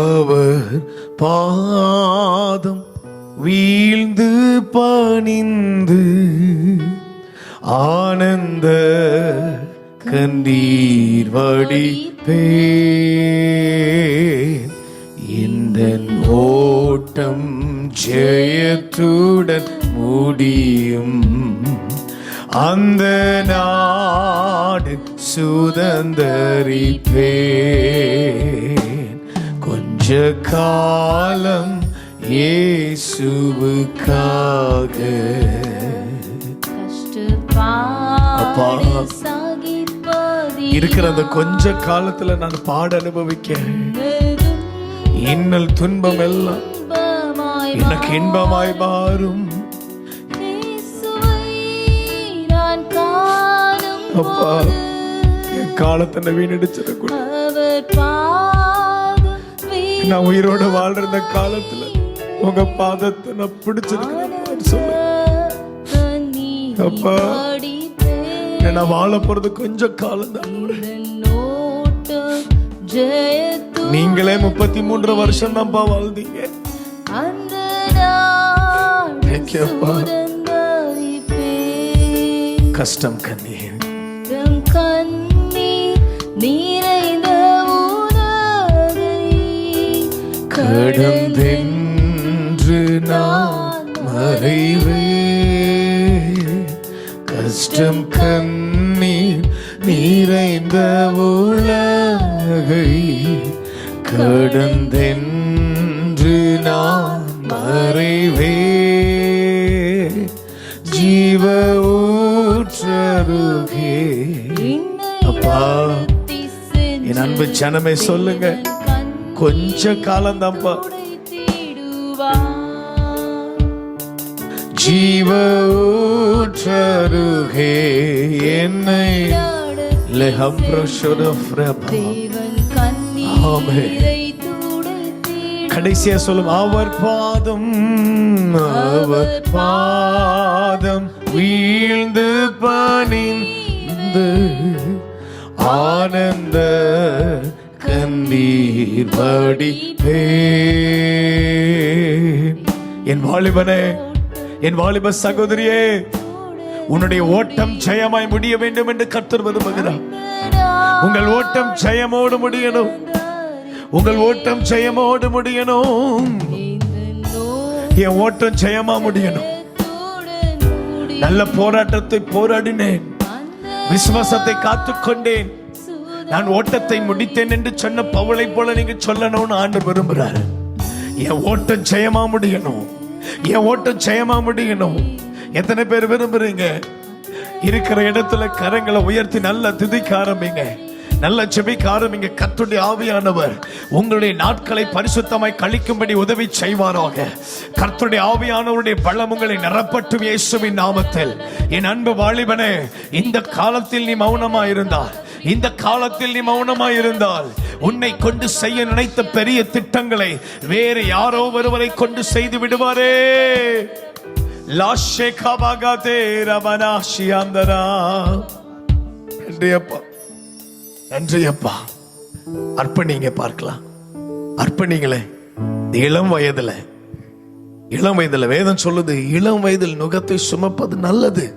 அவர் பாதம் வீழ்ந்து பணிந்து ஆனந்த கந்தீர் வடிப்பே இந்த ஓட்டம் ஜெயத்துடன் முடியும். அந்த நாடு சுதந்தரிப்பே கொஞ்ச காலம் இயேசுவுக்காக. அப்பா, இருக்கிற அந்த கொஞ்ச காலத்துல நான் பாட அனுபவிக்க இன்னல் துன்பம் எல்லாம் எனக்கு இன்பமாய் மாறும். அப்பா என் காலத்தை வீணடிச்சிடக்கூட அவர் நான் உயிரோட வாழ்ற இந்த காலத்துல உங்க பாதத்தை நான் பிடிச்சிருக்கிறேன் சொல்ல அப்பா. நான் வாழ போறது கொஞ்சம் காலம் தான் நீங்களே முப்பத்தி மூன்று வருஷம் தான்ப்பா வாழ்ந்தீங்க. கஷ்டம் கண்ணீர். கண்ணீர் கடந்தென்று நான் மறைவே கஷ்டம் கண்ணீர் நிறைந்த உலகை கடந்தென்று நான் மறைவே ஜீவ ஊற்றருகே. அப்பா, என் அன்பு ஜனமே சொல்லுங்க. கண் கொஞ்ச காலம் தான்ப்பா ஜீவ ஊற்றருகே என்னை லெஹம் பிரபா கடைசியா சொல்லும் அவர் பாதம் அவர் பாதம் வீழ்ந்து பணிந்து ஆனந்த கண்ணீர் படிப்பே என் வாலிபனே என் வாலிப சகோதரியே உன்னுடைய ஓட்டம் ஜெயமாய் முடிய வேண்டும் என்று கர்த்தர் விரும்புகிறார். உங்கள் ஓட்டம் ஜெயமோடு முடியணும். உங்கள் ஓட்டம் ஜெயமோடு முடியணும். என் ஓட்டம் ஜெயமா முடியணும். நல்ல போராட்டத்தை போராடினேன். விசுவாசத்தை காத்துக்கொண்டேன். நான் ஓட்டத்தை முடித்தேன் என்று சொன்ன பவுளை போல நீங்க சொல்லணும்னு ஆண்டு விரும்புறாரு. என் ஓட்டம் ஜெயமா முடியணும். என் ஓட்டம் ஜெயமா முடியணும். எத்தனை பேர் விரும்புறீங்க? இருக்கிற இடத்துல கரங்களை உயர்த்தி நல்லா துதிக்க ஆரம்பிங்க. நல்ல செபிக்க ஆரம்பிங்க. கத்துடைய ஆவியானவர் உங்களுடைய நாட்களை பரிசுத்தமாய் கழிக்கும்படி உதவி செய்வாராக. கர்த்துடைய ஆவியானவருடைய பலம் உங்களை நிரப்பட்டும் இயேசுவின் நாமத்தில். என் அன்பு வாலிபனே இந்த காலத்தில் நீ மௌனமா இருந்தால் இந்த காலத்தில் நீ மௌனமா இருந்தால் உன்னை கொண்டு செய்ய நினைத்த பெரிய திட்டங்களை வேறு யாரோ ஒருவரை கொண்டு செய்து விடுவாரே. லாஷேகாபாகாதே ரமணா ஷியாந்தரா. நன்றி அப்பா நன்றியப்பா. அர்ப்பணிங்க பார்க்கலாம். அர்ப்பணிங்களே இளம் வயதுல இளம் வயதுல வேதம் சொல்லுது இளம் வயதில் நுகத்தை சுமப்பது நல்லது.